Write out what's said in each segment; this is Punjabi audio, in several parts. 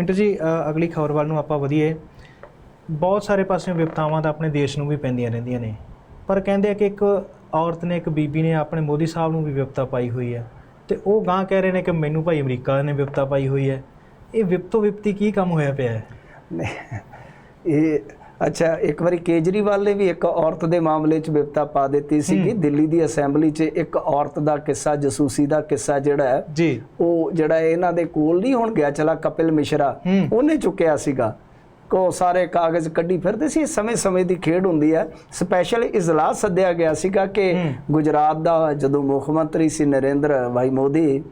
ਮਿੰਟੂ ਜੀ ਅਗਲੀ ਖਬਰ ਵੱਲ ਨੂੰ ਆਪਾਂ ਵਧੀਏ। ਬਹੁਤ ਸਾਰੇ ਪਾਸਿਓਂ ਵਿਪਤਾਵਾਂ ਤਾਂ ਆਪਣੇ ਦੇਸ਼ ਨੂੰ ਵੀ ਪੈਂਦੀਆਂ ਰਹਿੰਦੀਆਂ ਨੇ। ਪਰ ਕਹਿੰਦੇ ਆ ਕਿ ਇੱਕ ਔਰਤ ਨੇ, ਇੱਕ ਬੀਬੀ ਨੇ ਆਪਣੇ ਮੋਦੀ ਸਾਹਿਬ ਨੂੰ ਵੀ ਵਿਪਤਾ ਪਾਈ ਹੋਈ ਹੈ। ਤੇ ਉਹ ਗਾਂ ਕਹਿ ਰਹੇ ਨੇ ਕਿ ਮੈਨੂੰ ਭਾਈ ਅਮਰੀਕਾ ਨੇ ਵਿਪਤਾ ਪਾਈ ਹੋਈ ਹੈ। ਇਹ ਵਿਪਤੋ ਵਿਪਤੀ ਕੀ ਕੰਮ ਹੋਇਆ ਪਿਆ ਹੈ? ਇਹ ਅੱਛਾ ਇੱਕ ਵਾਰੀ ਕੇਜਰੀਵਾਲ ਨੇ ਵੀ ਇੱਕ ਔਰਤ ਦੇ ਮਾਮਲੇ 'ਚ ਵਿਪਤਾ ਪਾ ਦਿੱਤੀ ਸੀ ਕਿ ਦਿੱਲੀ ਦੀ ਅਸੈਂਬਲੀ 'ਚ ਇੱਕ ਔਰਤ ਦਾ ਕਿੱਸਾ ਜਸੂਸੀ ਦਾ ਕਿੱਸਾ ਜਿਹੜਾ ਹੈ ਜੀ। ਉਹ ਜਿਹੜਾ ਇਹਨਾਂ ਦੇ ਕੋਲ ਨਹੀਂ ਹੁਣ ਗਿਆ ਚਲਾ ਕਪਿਲ ਮਿਸ਼ਰਾ। ਉਹਨੇ ਚੁੱਕਿਆ ਸੀਗਾ। ਕੋ ਸਾਰੇ ਕਾਗਜ਼ ਕੱਢੀ ਫਿਰਦੇ ਸੀ। ਸਮੇਂ ਸਮੇਂ ਦੀ ਖੇਡ ਹੁੰਦੀ ਹੈ। ਸਪੈਸ਼ਲ ਇਜਲਾਸ ਸੱਦਿਆ ਗਿਆ ਸੀਗਾ ਕਿ। ਗੁਜਰਾਤ ਦਾ ਜਦੋਂ ਮੁੱਖ ਮੰਤਰੀ ਸੀ ਨਰਿੰਦਰ ਭਾਈ ਮੋਦੀ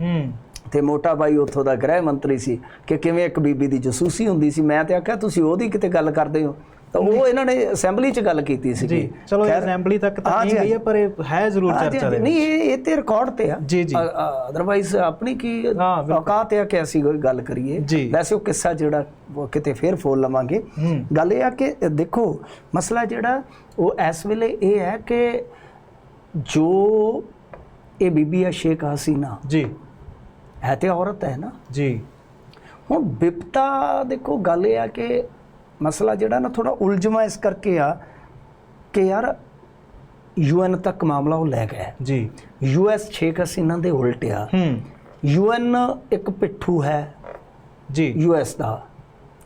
ਤੇ ਮੋਟਾ ਬਾਈ ਉੱਥੋਂ ਦਾ ਗ੍ਰਹਿ ਮੰਤਰੀ ਸੀ ਕਿ ਕਿਵੇਂ ਇੱਕ ਬੀਬੀ ਦੀ ਜਸੂਸੀ ਹੁੰਦੀ ਸੀ ਮੈਂ ਤੇ ਆਖਿਆ ਤੁਸੀਂ ਉਹਦੀ ਕਿਤੇ ਗੱਲ ਕਰਦੇ ਹੋ? ਤਾਂ ਉਹ ਇਹਨਾਂ ਨੇ ਅਸੈਂਬਲੀ 'ਚ ਗੱਲ ਕੀਤੀ ਸੀ ਜੀ ਚਲੋ ਅਸੈਂਬਲੀ ਤੱਕ ਤਾਂ ਨਹੀਂ ਗਈ ਹੈ ਪਰ ਇਹ ਹੈ ਜ਼ਰੂਰ ਚਰਚਾ ਦੇ ਨਹੀਂ ਇਹ ਇਹ ਤੇ ਰਿਕਾਰਡ ਤੇ ਆ। ਜੀ, ਜੀ। ਅਦਰਵਾਈਜ਼ ਆਪਣੀ ਕੀ। ਔਕਾਤ ਹੈ ਕਿ ਅਸੀਂ ਕੋਈ ਗੱਲ ਕਰੀਏ। ਵੈਸੇ ਉਹ ਕਿੱਸਾ ਜਿਹੜਾ ਉਹ ਕਿਤੇ ਫੇਰ ਫੋਲ ਲਵਾਂਗੇ। ਗੱਲ ਇਹ ਆ ਕਿ ਦੇਖੋ ਮਸਲਾ ਜਿਹੜਾ ਉਹ ਇਸ ਵੇਲੇ ਇਹ ਹੈ ਕਿ ਜੋ ਇਹ ਬੀਬੀ ਆ ਸ਼ੇਖ ਹਸੀਨਾ ਜੀ। ਹੈ ਤੇ ਔਰਤ ਹੈ ਨਾ। ਜੀ। ਹੁਣ ਵਿਪਤਾ ਦੇਖੋ ਗੱਲ ਇਹ ਆ ਕਿ ਮਸਲਾ ਜਿਹੜਾ ਨਾ ਥੋੜਾ ਉਲਝਵਾ ਇਸ ਕਰਕੇ ਆ ਕਿ ਯਾਰ ਯੂਐਨ ਤੱਕ ਮਾਮਲਾ ਉਹ ਲੈ ਗਿਆ ਜੀ। ਯੂਐਸ ਛੇਕ ਹਸੀਨਾ ਦੇ ਉਲਟ ਆ। ਹੂੰ। ਯੂਐਨ ਇੱਕ ਪਿੱਠੂ ਹੈ ਜੀ। ਯੂਐਸ ਦਾ।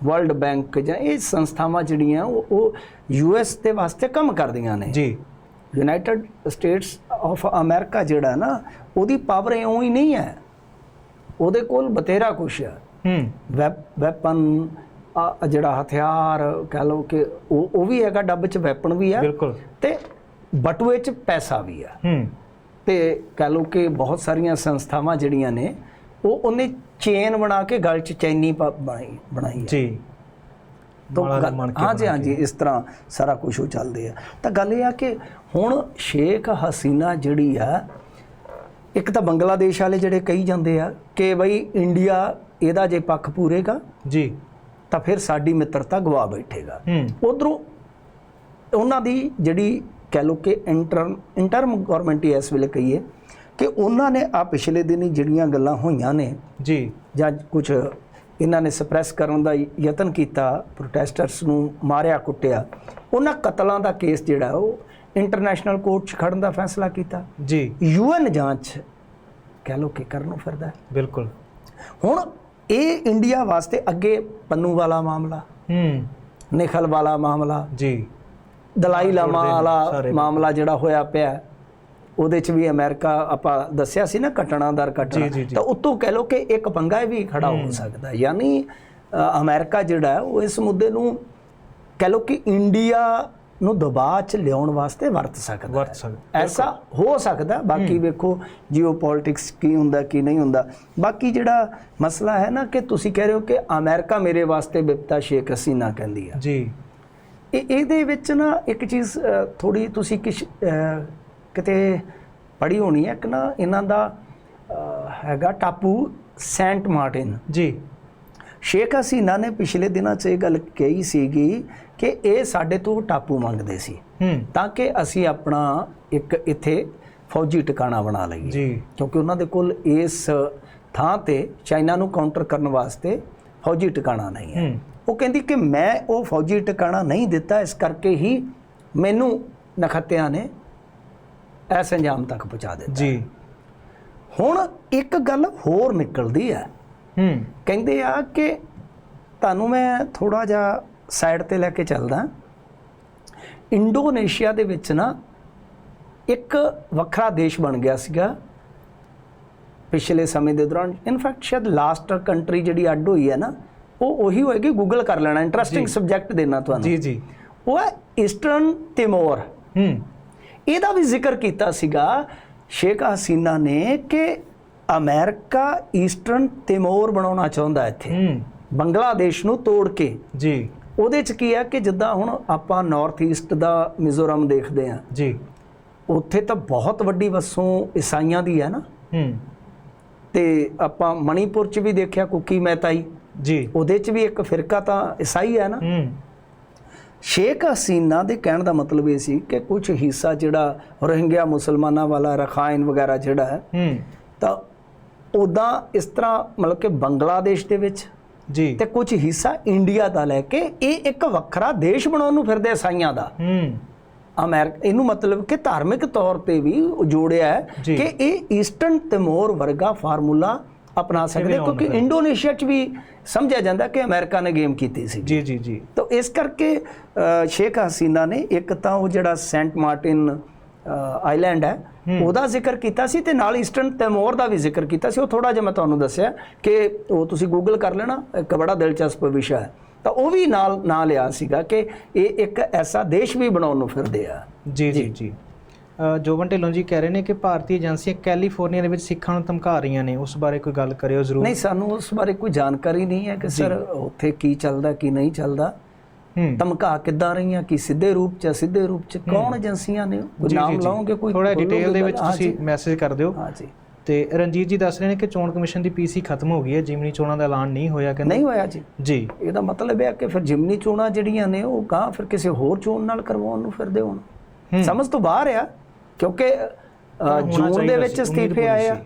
ਵਰਲਡ ਬੈਂਕ ਜਾਂ ਇਹ ਸੰਸਥਾਵਾਂ ਜਿਹੜੀਆਂ ਉਹ ਉਹ ਯੂਐਸ ਦੇ ਵਾਸਤੇ ਕੰਮ ਕਰਦੀਆਂ ਨੇ। ਜੀ। ਯੂਨਾਈਟਿਡ ਸਟੇਟਸ ਆਫ ਅਮਰੀਕਾ ਜਿਹੜਾ ਨਾ ਉਹਦੀ ਪਾਵਰ ਇਉਂ ਹੀ ਨਹੀਂ ਹੈ। ਉਹਦੇ ਕੋਲ ਬਤੇਰਾ ਕੁਛ ਹੈ। ਹੂੰ ਵੈਪਨ ਜਿਹੜਾ ਹਥਿਆਰ ਕਹ ਲਓ ਕਿ ਉਹ ਉਹ ਵੀ ਹੈਗਾ ਡੱਬ 'ਚ ਵੈਪਨ ਵੀ ਹੈ ਬਿਲਕੁਲ। ਤੇ ਬਟੂਏ 'ਚ ਪੈਸਾ ਵੀ ਹੈ ਹੂੰ। ਤੇ ਕਹ ਲਓ ਕਿ ਬਹੁਤ ਸਾਰੀਆਂ ਸੰਸਥਾਵਾਂ ਜਿਹੜੀਆਂ ਨੇ ਉਹ ਉਹਨੇ ਚੇਨ ਬਣਾ ਕੇ ਗਲ 'ਚ ਚੈਨੀ ਬਣਾਈ ਬਣਾਈ ਹੈ ਜੀ ਤਾਂ ਹਾਂਜੀ ਹਾਂਜੀ ਇਸ ਤਰ੍ਹਾਂ ਸਾਰਾ ਕੁਝ ਉਹ ਚੱਲਦੇ ਆ। ਤਾਂ ਗੱਲ ਇਹ ਆ ਕਿ ਹੁਣ ਸ਼ੇਖ ਹਸੀਨਾ ਜਿਹੜੀ ਆ ਇੱਕ ਤਾਂ ਬੰਗਲਾਦੇਸ਼ ਵਾਲੇ ਜਿਹੜੇ ਕਹੀ ਜਾਂਦੇ ਆ ਕਿ ਬਈ ਇੰਡੀਆ ਇਹਦਾ ਜੇ ਪੱਖ ਪੂਰੇਗਾ। ਜੀ। ਤਾਂ ਫਿਰ ਸਾਡੀ ਮਿੱਤਰਤਾ ਗਵਾ ਬੈਠੇਗਾ। ਉਧਰੋਂ ਉਹਨਾਂ ਦੀ ਜਿਹੜੀ ਕਹਿ ਲਓ ਕਿ ਇੰਟਰਮ ਇੰਟਰਮ ਗਵਰਨਮੈਂਟ ਇਸ ਵੇਲੇ ਕਹੀਏ ਕਿ ਉਹਨਾਂ ਨੇ ਆ ਪਿਛਲੇ ਦਿਨੀ ਜਿਹੜੀਆਂ ਗੱਲਾਂ ਹੋਈਆਂ ਨੇ ਜੀ। ਜਾਂ ਕੁਝ ਇਹਨਾਂ ਨੇ ਸਪਰੈਸ ਕਰਨ ਦਾ ਯਤਨ ਕੀਤਾ ਪ੍ਰੋਟੈਸਟਰਸ ਨੂੰ ਮਾਰਿਆ ਕੁੱਟਿਆ ਉਹਨਾਂ ਕਤਲਾਂ ਦਾ ਕੇਸ ਜਿਹੜਾ ਉਹ ਇੰਟਰਨੈਸ਼ਨਲ ਕੋਰਟ 'ਚ ਖੜਨ ਦਾ ਫੈਸਲਾ ਕੀਤਾ। ਜੀ। ਯੂਐਨ ਜਾਂਚ ਕਹਿ ਲਓ ਕਿ ਕਰਨ ਨੂੰ ਫਿਰਦਾ। ਬਿਲਕੁਲ। ਹੁਣ ਇਹ ਇੰਡੀਆ ਵਾਸਤੇ ਅੱਗੇ ਪੰਨੂ ਵਾਲਾ ਮਾਮਲਾ ਹੂੰ ਨਿਖਲ ਵਾਲਾ ਮਾਮਲਾ ਜੀ ਦਲਾਈ ਲਾਮਾ ਵਾਲਾ। ਮਾਮਲਾ ਜਿਹੜਾ ਹੋਇਆ ਪਿਆ ਉਹਦੇ ਚ ਵੀ ਅਮਰੀਕਾ ਆਪਾਂ ਦੱਸਿਆ ਸੀ ਨਾ ਘਟਣਾ ਦਰ ਘਟਣਾ। ਤਾਂ ਉਤੋਂ ਕਹਿ ਲਓ ਕਿ ਇੱਕ ਪੰਗਾ ਵੀ ਖੜਾ ਹੋ ਸਕਦਾ। ਯਾਨੀ ਅਮਰੀਕਾ ਜਿਹੜਾ ਉਹ ਇਸ ਮੁੱਦੇ ਨੂੰ ਕਹਿ ਲਓ ਕਿ ਇੰਡੀਆ ਨੂੰ ਦਬਾਅ ਚ ਲਿਆਉਣ ਵਾਸਤੇ ਵਰਤ ਸਕਦਾ। ਵਰਤ ਸਕਦਾ ਐਸਾ ਹੋ ਸਕਦਾ। ਬਾਕੀ ਵੇਖੋ ਜੀਓਪੋਲਿਟਿਕਸ ਕੀ ਹੁੰਦਾ ਕੀ ਨਹੀਂ ਹੁੰਦਾ। ਬਾਕੀ ਜਿਹੜਾ ਮਸਲਾ ਹੈ ਨਾ ਕਿ ਤੁਸੀਂ ਕਹਿ ਰਹੇ ਹੋ ਕਿ ਅਮਰੀਕਾ ਮੇਰੇ ਵਾਸਤੇ ਬਿਪਤਾ ਸ਼ੇਖ ਹਸੀਨਾ ਕਹਿੰਦੀ ਆ। ਜੀ। ਇਹ ਇਹਦੇ ਵਿੱਚ ਨਾ ਇੱਕ ਚੀਜ਼ ਥੋੜੀ ਤੁਸੀਂ ਕਿਸ ਕਿਤੇ ਪੜ੍ਹੀ ਹੋਣੀ ਹੈ। ਕਿ ਨਾ ਇਹਨਾਂ ਦਾ ਹੈਗਾ ਟਾਪੂ ਸੈਂਟ ਮਾਰਟਿਨ। ਜੀ। ਸ਼ੇਖ ਹਸੀਨਾ ਨੇ ਪਿਛਲੇ ਦਿਨਾਂ 'ਚ ਇਹ ਗੱਲ ਕਹੀ ਸੀਗੀ ਕਿ ਇਹ ਸਾਡੇ ਤੋਂ ਟਾਪੂ ਮੰਗਦੇ ਸੀ। ਤਾਂ ਕਿ ਅਸੀਂ ਆਪਣਾ ਇੱਕ ਇੱਥੇ ਫੌਜੀ ਟਿਕਾਣਾ ਬਣਾ ਲਈਏ। ਜੀ। ਕਿਉਂਕਿ ਉਹਨਾਂ ਦੇ ਕੋਲ ਇਸ ਥਾਂ ਤੇ ਚਾਈਨਾ ਨੂੰ ਕਾਊਂਟਰ ਕਰਨ ਵਾਸਤੇ ਫੌਜੀ ਟਿਕਾਣਾ ਨਹੀਂ ਹੂੰ। ਉਹ ਕਹਿੰਦੀ ਕਿ ਮੈਂ ਉਹ ਫੌਜੀ ਟਿਕਾਣਾ ਨਹੀਂ ਦਿੱਤਾ ਇਸ ਕਰਕੇ ਹੀ ਮੈਨੂੰ ਨਖੱਤਿਆਂ ਨੇ ਐਸ ਅੰਜਾਮ ਤੱਕ ਪਹੁੰਚਾ ਦਿੱਤਾ। ਜੀ। ਹੁਣ ਇੱਕ ਗੱਲ ਹੋਰ ਨਿਕਲਦੀ ਹੈ। ਹੂੰ। ਕਹਿੰਦੇ ਆ ਕਿ ਤੁਹਾਨੂੰ ਮੈਂ ਥੋੜਾ ਜਿਹਾ ਸਾਈਡ ਤੇ ਲੈ ਕੇ ਚੱਲਦਾ। ਇੰਡੋਨੇਸ਼ੀਆ ਦੇ ਵਿੱਚ ਨਾ ਇੱਕ ਵੱਖਰਾ ਦੇਸ਼ ਬਣ ਗਿਆ ਸੀਗਾ ਪਿਛਲੇ ਸਮੇਂ ਦੇ ਦੌਰਾਨ। ਇਨਫੈਕਟ ਸ਼ਾਇਦ ਲਾਸਟ ਕੰਟਰੀ ਜਿਹੜੀ ਅੱਡ ਹੋਈ ਹੈ ਨਾ ਉਹ ਉਹੀ ਹੋਏਗੀ ਗੂਗਲ ਕਰ ਲੈਣਾ। ਇੰਟਰਸਟਿੰਗ ਸਬਜੈਕਟ ਦੇਣਾ ਤੁਹਾਨੂੰ। ਜੀ ਜੀ। ਉਹ ਹੈ ਈਸਟਰਨ ਤਿਮੋਰ ਹੂੰ। ਇਹਦਾ ਵੀ ਜ਼ਿਕਰ ਕੀਤਾ ਸੀਗਾ ਸ਼ੇਖ ਹਸੀਨਾ ਨੇ ਕਿ ਅਮਰੀਕਾ ਈਸਟਰਨ ਤਿਮੋਰ ਬਣਾਉਣਾ ਚਾਹੁੰਦਾ ਇੱਥੇ। ਬੰਗਲਾਦੇਸ਼ ਨੂੰ ਤੋੜ ਕੇ। ਜੀ। ਉਹਦੇ ਚ ਕੀ ਹੈ ਕਿ ਜਿੱਦਾਂ ਹੁਣ ਆਪਾਂ ਨਾਰਥ ਈਸਟ ਦਾ ਮਿਜ਼ੋਰਮ ਦੇਖਦੇ ਆ ਜੀ। ਉੱਥੇ ਤਾਂ ਬਹੁਤ ਵੱਡੀ ਵਸੋਂ ਈਸਾਈਆਂ ਦੀ ਹੈ ਨਾ। ਹੂੰ। ਤੇ ਆਪਾਂ ਮਣੀਪੁਰ ਚ ਵੀ ਦੇਖਿਆ ਕੁਕੀ ਮਹਿਤਾਈ। ਜੀ। ਉਹਦੇ ਚ ਵੀ ਇੱਕ ਫਿਰਕਾ ਤਾਂ ਈਸਾਈ ਹੈ ਨਾ। ਹੂੰ। ਸ਼ੇਖ ਹਸੀਨਾ ਦੇ ਕਹਿਣ ਦਾ ਮਤਲਬ ਇਹ ਸੀ ਕਿ ਕੁਝ ਹਿੱਸਾ ਜਿਹੜਾ ਰੋਹਿੰਗਿਆ ਮੁਸਲਮਾਨਾਂ ਵਾਲਾ ਰਖਾਇਨ ਵਗੈਰਾ ਜਿਹੜਾ ਹੂੰ। ਤਾਂ ਉਦਾਂ ਇਸ ਤਰ੍ਹਾਂ ਮਤਲਬ ਕਿ ਬੰਗਲਾਦੇਸ਼ ਦੇ ਵਿੱਚ ਜੀ। ਤੇ ਕੁਝ ਹਿੱਸਾ ਇੰਡੀਆ ਦਾ ਲੈ ਕੇ ਇਹ ਇੱਕ ਵੱਖਰਾ ਦੇਸ਼ ਬਣਾਉਣ ਨੂੰ ਫਿਰਦੇ ਸਾਈਆਂ ਦਾ। ਹੂੰ। ਅਮਰੀਕਾ ਇਹਨੂੰ ਮਤਲਬ ਕਿ ਧਾਰਮਿਕ ਤੌਰ ਤੇ ਵੀ ਜੋੜਿਆ ਹੈ। ਕਿ ਇਹ ਈਸਟਰਨ ਤਿਮੋਰ ਵਰਗਾ ਫਾਰਮੂਲਾ ਅਪਣਾ ਸਕਦੇ ਕਿਉਂਕਿ ਇੰਡੋਨੇਸ਼ੀਆ 'ਚ ਵੀ ਸਮਝਿਆ ਜਾਂਦਾ ਕਿ ਅਮਰੀਕਾ ਨੇ ਗੇਮ ਕੀਤੀ ਸੀ। ਜੀ ਜੀ ਜੀ। ਤਾਂ ਇਸ ਕਰਕੇ ਸ਼ੇਖ ਹਸੀਨਾ ਨੇ ਇੱਕ ਤਾਂ ਉਹ ਜਿਹੜਾ ਸੈਂਟ ਮਾਰਟਿਨ ਆਈਲੈਂਡ ਹੈ। ਉਹਦਾ ਜ਼ਿਕਰ ਕੀਤਾ ਸੀ ਤੇ ਨਾਲ ਈਸਟਰਨ ਤਿਮੋਰ ਦਾ ਵੀ ਜ਼ਿਕਰ ਕੀਤਾ ਸੀ। ਉਹ ਥੋੜਾ ਜਿਹਾ ਮੈਂ ਤੁਹਾਨੂੰ ਦੱਸਿਆ ਕਿ ਉਹ ਤੁਸੀਂ ਗੂਗਲ ਕਰ ਲੈਣਾ ਇੱਕ ਬੜਾ ਦਿਲਚਸਪ ਵਿਸ਼ਾ ਹੈ। ਤਾਂ ਉਹ ਵੀ ਨਾਲ ਨਾਂ ਲਿਆ ਸੀਗਾ ਕਿ ਇਹ ਇੱਕ ਐਸਾ ਦੇਸ਼ ਵੀ ਬਣਾਉਣ ਨੂੰ ਫਿਰਦੇ ਆ। ਜੀ ਜੀ ਜੀ। ਜੋਬਨ ਢਿੱਲੋਂ ਜੀ ਕਹਿ ਰਹੇ ਨੇ ਕਿ ਭਾਰਤੀ ਏਜੰਸੀਆਂ ਕੈਲੀਫੋਰਨੀਆ ਦੇ ਵਿੱਚ ਸਿੱਖਾਂ ਨੂੰ ਧਮਕਾ ਰਹੀਆਂ ਨੇ। ਉਸ ਬਾਰੇ ਕੋਈ ਗੱਲ ਕਰਿਓ ਜ਼ਰੂਰ। ਨਹੀਂ ਸਾਨੂੰ ਉਸ ਬਾਰੇ ਕੋਈ ਜਾਣਕਾਰੀ ਨਹੀਂ ਹੈ ਕਿ ਸਰ ਉੱਥੇ ਕੀ ਚੱਲਦਾ ਕੀ ਨਹੀਂ ਚੱਲਦਾ। ਧਮਕਾ ਕਿੱਦਾਂ ਰਹੀਆਂ ਕੀ ਸਿੱਧੇ ਰੂਪ ਚ ਸਿੱਧੇ ਰੂਪ ਚ? ਕੌਣ ਏਜੰਸੀਆਂ ਨੇ? ਕੋਈ ਨਾਮ ਲਾਓਗੇ ਕੋਈ? ਥੋੜਾ ਡਿਟੇਲ ਦੇ? ਵਿੱਚ ਤੁਸੀਂ ਮੈਸੇਜ ਕਰ ਦਿਓ। ਹਾਂ ਜੀ। ਤੇ ਰਣਜੀਤ ਜੀ ਦੱਸ ਰਹੇ ਨੇ ਕਿ ਚੋਣ ਕਮਿਸ਼ਨ ਦੀ ਪੀਸੀ ਖਤਮ ਹੋ ਗਈ ਹੈ ਜਿਮਨੀ ਚੋਣਾਂ ਦਾ ਐਲਾਨ ਨਹੀਂ ਹੋਇਆ ਕਹਿੰਦੇ। ਨਹੀਂ ਹੋਇਆ ਜੀ। ਜੀ। ਇਹਦਾ ਮਤਲਬ ਹੈ ਕਿ ਫਿਰ ਜਿਮਨੀ ਚੋਣਾਂ ਜਿਹੜੀਆਂ ਨੇ ਉਹ ਗਾਂ ਫਿਰ ਕਿਸੇ ਹੋਰ ਚੋਣ ਨਾਲ ਕਰਵਾਉਣ ਨੂੰ ਫਿਰਦੇ ਹੋਣ। ਸਮਝ ਤੋਂ ਬਾਹਰ ਆ ਕਿਉਂਕਿ ਜੂਨ ਦੇ ਵਿੱਚ ਅਸਤੀਫੇ ਆਏ ਆ।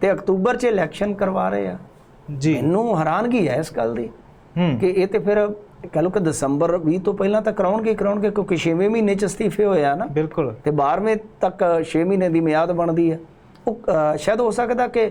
ਤੇ ਅਕਤੂਬਰ 'ਚ ਇਲੈਕਸ਼ਨ ਕਰਵਾ ਰਹੇ ਆ। ਜੀ। ਮੈਨੂੰ ਹੈਰਾਨਗੀ ਹੈ ਇਸ ਗੱਲ ਦੀ ਕਿ ਇਹ ਤੇ ਫਿਰ ਕਹ ਲਓ ਕਿ ਦਸੰਬਰ 20 ਤੋਂ ਪਹਿਲਾਂ ਤਾਂ ਕਰਾਉਣਗੇ ਕਰਾਉਣਗੇ ਕਿਉਂਕਿ 6ਵੇਂ ਮਹੀਨੇ 'ਚ ਅਸਤੀਫੇ ਹੋਇਆ ਨਾ। ਬਿਲਕੁਲ। ਤੇ 12ਵੇਂ ਤੱਕ 6 ਮਹੀਨੇ ਦੀ ਮਿਆਦ ਬਣਦੀ ਹੈ ਉਹ ਸ਼ਾਇਦ ਹੋ ਸਕਦਾ ਕਿ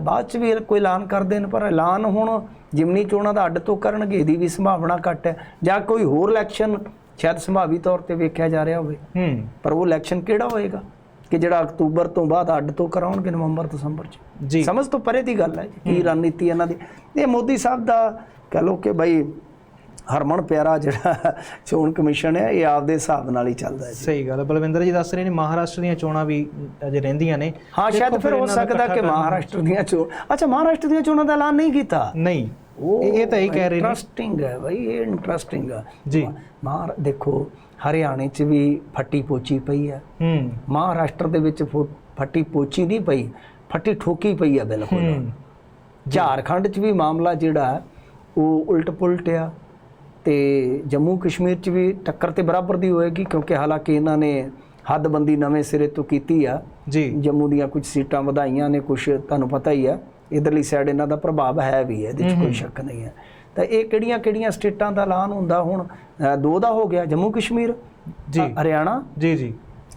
ਬਾਅਦ ਚ ਵੀ ਕੋਈ ਐਲਾਨ ਕਰ ਦੇਣ ਪਰ ਐਲਾਨ ਹੁਣ ਜਿਮਨੀ ਚੋਣਾਂ ਦਾ ਅੱਡ ਤੋਂ ਕਰਨਗੇ ਇਹਦੀ ਵੀ ਸੰਭਾਵਨਾ ਘੱਟ ਹੈ। ਜਾਂ ਕੋਈ ਹੋਰ ਇਲੈਕਸ਼ਨ ਸ਼ਾਇਦ ਸੰਭਾਵੀ ਤੌਰ ਤੇ ਵੇਖਿਆ ਜਾ ਰਿਹਾ ਹੋਵੇ। ਹੂੰ। ਪਰ ਉਹ ਇਲੈਕਸ਼ਨ ਕਿਹੜਾ ਹੋਏਗਾ? ਕਿ ਜਿਹੜਾ ਅਕਤੂਬਰ ਤੋਂ ਬਾਅਦ ਅੱਡ ਤੋਂ ਕਰਾਉਣਗੇ ਨਵੰਬਰ ਦਸੰਬਰ ਚ? ਜੀ। ਸਮਝ ਤੋਂ ਪਰੇ ਦੀ ਗੱਲ ਹੈ ਕੀ ਰਣਨੀਤੀ ਇਹਨਾਂ ਦੀ। ਇਹ ਮੋਦੀ ਸਾਹਿਬ ਦਾ ਕਹ ਲਓ ਕਿ ਭਾਈ ਹਰਮਨ ਪਿਆਰਾ ਜਿਹੜਾ ਚੋਣ ਕਮਿਸ਼ਨ ਹੈ ਇਹ ਆਪਦੇ ਹਿਸਾਬ ਨਾਲ ਹੀ ਚੱਲਦਾ ਹੈ ਸਹੀ ਗੱਲ ਬਲਵਿੰਦਰ ਜੀ ਦੱਸ ਰਹੇ ਨੇ ਮਹਾਰਾਸ਼ਟਰ ਦੀਆਂ ਚੋਣਾਂ ਵੀ ਅਜੇ ਰਹਿੰਦੀਆਂ ਨੇ। ਹਾਂ ਸ਼ਾਇਦ ਫਿਰ ਹੋ ਸਕਦਾ ਕਿ ਮਹਾਰਾਸ਼ਟਰ ਦੀਆਂ ਚੋਣ ਅੱਛਾ ਮਹਾਰਾਸ਼ਟਰ ਦੀਆਂ ਚੋਣਾਂ ਦਾ ਐਲਾਨ ਨਹੀਂ ਕੀਤਾ? ਨਹੀਂ ਇਹ ਇਹ ਤਾਂ ਹੀ ਕਹਿ ਰਹੇ ਨੇ। ਇੰਟਰਸਟਿੰਗ ਹੈ ਭਾਈ ਇਹ ਇੰਟਰਸਟਿੰਗ ਹੈ ਜੀ। ਮਾਰ ਦੇਖੋ ਹਰਿਆਣੇ 'ਚ ਵੀ ਫੱਟੀ ਪੋਚੀ ਪਈ ਹੈ ਹੂੰ। ਮਹਾਰਾਸ਼ਟਰ ਦੇ ਵਿੱਚ ਫੱਟੀ ਪੋਚੀ ਨਹੀਂ ਪਈ ਫੱਟੀ ਠੋਕੀ ਪਈ ਹੈ ਬਿਲਕੁਲ। ਝਾਰਖੰਡ 'ਚ ਵੀ ਮਾਮਲਾ ਜਿਹੜਾ ਉਹ ਉਲਟ ਪੁਲਟ ਆ। ਤੇ ਜੰਮੂ ਕਸ਼ਮੀਰ 'ਚ ਵੀ ਟੱਕਰ ਤੇ ਬਰਾਬਰ ਦੀ ਹੋਏਗੀ ਕਿਉਂਕਿ ਹਾਲਾਂਕਿ ਇਹਨਾਂ ਨੇ ਹੱਦਬੰਦੀ ਨਵੇਂ ਸਿਰੇ ਤੋਂ ਕੀਤੀ ਆ। ਜੀ। ਜੰਮੂ ਦੀਆਂ ਕੁਝ ਸੀਟਾਂ ਵਧਾਈਆਂ ਨੇ ਕੁਝ ਤੁਹਾਨੂੰ ਪਤਾ ਹੀ ਹੈ ਇਧਰਲੀ ਸਾਈਡ ਇਹਨਾਂ ਦਾ ਪ੍ਰਭਾਵ ਹੈ ਵੀ ਹੈ ਇਹਦੇ ਵਿੱਚ ਕੋਈ ਸ਼ੱਕ ਨਹੀਂ ਹੈ ਤਾਂ ਇਹ ਕਿਹੜੀਆਂ ਕਿਹੜੀਆਂ ਸਟੇਟਾਂ ਦਾ ਐਲਾਨ ਹੁੰਦਾ? ਹੁਣ ਦੋ ਦਾ ਹੋ ਗਿਆ ਜੰਮੂ ਕਸ਼ਮੀਰ ਜੀ। ਹਰਿਆਣਾ। ਜੀ ਜੀ।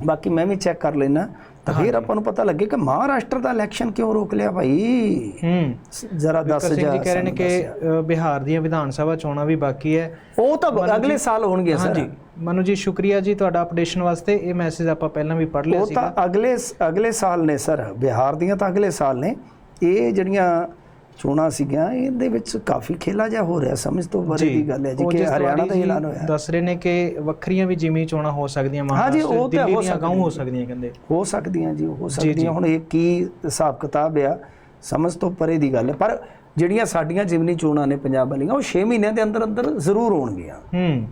ਬਾਕੀ ਮੈਂ ਵੀ ਚੈੱਕ ਕਰ ਲੈਣਾ ਤਾਂ ਫਿਰ ਆਪਾਂ ਨੂੰ ਪਤਾ ਲੱਗੇ ਕਿ ਮਹਾਰਾਸ਼ਟਰ ਦਾ ਇਲੈਕਸ਼ਨ ਕਿਉਂ ਰੋਕ ਲਿਆ ਭਾਈ? ਹੂੰ। ਜ਼ਰਾ ਦੱਸ ਜਾ ਜੀ ਕਹਿ ਰਹੇ ਨੇ ਕਿ ਬਿਹਾਰ ਦੀਆਂ ਵਿਧਾਨ ਸਭਾ ਚੋਣਾਂ ਵੀ ਬਾਕੀ ਹੈ ਉਹ ਤਾਂ ਅਗਲੇ ਸਾਲ ਹੋਣਗੇ ਸਰ। ਹਾਂਜੀ। ਮਨੂ ਜੀ ਸ਼ੁਕਰੀਆ ਜੀ ਤੁਹਾਡਾ ਅਪਡੇਸ਼ਨ ਵਾਸਤੇ। ਇਹ ਮੈਸੇਜ ਆਪਾਂ ਪਹਿਲਾਂ ਵੀ ਪੜ੍ਹ ਲਿਆ ਉਹ ਸੀਗਾ। ਤਾਂ ਅਗਲੇ ਅਗਲੇ ਸਾਲ ਨੇ ਸਰ। ਬਿਹਾਰ ਦੀਆਂ ਤਾਂ ਅਗਲੇ ਸਾਲ ਨੇ। ਇਹ ਜਿਹੜੀਆਂ ਚੋਣਾਂ ਸੀਗੀਆਂ ਇਹਦੇ ਵਿੱਚ ਕਾਫੀ ਖੇਲਾ ਜਾ ਹੋ ਰਿਹਾ ਸਮਝ ਤੋਂ ਬਾਰੇ ਦੀ ਗੱਲ ਹੈ ਜੀ ਕਿ ਹਰਿਆਣਾ ਦਾ ਐਲਾਨ ਹੋਇਆ। ਦੱਸ ਰਹੇ ਨੇ ਕਿ ਵੱਖਰੀਆਂ ਵੀ ਜਿਮੀ ਚੋਣਾਂ ਹੋ ਸਕਦੀਆਂ ਹਾਂਜੀ, ਉਹ ਮਹਾਰਾਸ਼ਟਰ ਤਾਂ ਦਿੱਲੀ ਹੋ ਦੀਆਂ ਗਾਉਂ ਸਕਦੀਆਂ। ਹੋ ਸਕਦੀਆਂ ਕਹਿੰਦੇ। ਹੋ ਸਕਦੀਆਂ ਜੀ ਹੋ ਸਕਦੀਆਂ। ਹੁਣ ਇਹ ਕੀ ਹਿਸਾਬ ਕਿਤਾਬ ਆ ਸਮਝ ਤੋਂ ਪਰੇ ਦੀ ਗੱਲ ਹੈ। ਪਰ ਜਿਹੜੀਆਂ ਸਾਡੀਆਂ ਜਿਮਨੀ ਚੋਣਾਂ ਨੇ ਪੰਜਾਬ ਵਾਲੀਆਂ ਉਹ 6 ਮਹੀਨਿਆਂ ਦੇ ਅੰਦਰ ਅੰਦਰ ਜ਼ਰੂਰ ਹੋਣਗੀਆਂ। ਹੂੰ।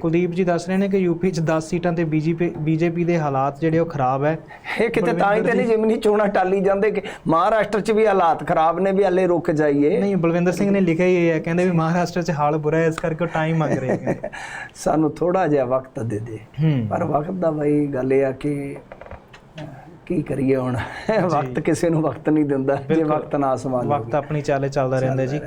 ਕੁਲਦੀਪ ਜੀ ਦੱਸ ਰਹੇ ਨੇ ਕਿ ਯੂਪੀ ਚ 10 ਸੀਟਾਂ ਤੇ ਬੀਜੇਪੀ ਬੀਜੇਪੀ ਦੇ ਹਾਲਾਤ ਜਿਹੜੇ ਉਹ ਖਰਾਬ ਹੈ। ਇਹ ਕਿਤੇ ਤਾਂ ਹੀ ਤੇ ਨਹੀਂ ਜਿਮਨੀ ਚੋਣਾਂ ਟਾਲੀ ਜਾਂਦੇ ਕਿ ਮਹਾਰਾਸ਼ਟਰ 'ਚ ਵੀ ਹਾਲਾਤ ਖਰਾਬ ਨੇ ਵੀ ਹਲੇ ਰੁਕ ਜਾਈਏ। ਨਹੀਂ ਬਲਵਿੰਦਰ ਸਿੰਘ ਨੇ ਲਿਖਿਆ ਹੀ ਇਹ ਹੈ ਕਹਿੰਦੇ ਵੀ ਮਹਾਰਾਸ਼ਟਰ ਚ ਹਾਲ ਬੁਰਾ ਹੈ ਇਸ ਕਰਕੇ ਉਹ ਟਾਈਮ ਮੰਗ ਰਹੇ ਕਹਿੰਦੇ ਸਾਨੂੰ ਥੋੜਾ ਜਿਹਾ ਵਕਤ ਦੇ ਦੇ। ਪਰ ਵਕਤ ਦਾ ਬਈ ਗੱਲ ਇਹ ਆ ਕਿ ਕੀ ਕਰੀਏ ਹੁਣ? ਵਕਤ ਕਿਸੇ ਨੂੰ ਵਕਤ ਨਹੀਂ ਦਿੰਦਾ ਜੇ ਵਕਤ ਨਾ ਸੰਭਾਲੋ। ਵਕਤ ਆਪਣੀ ਚਾਲੇ ਚੱਲਦਾ ਰਹਿੰਦਾ ਜੀ।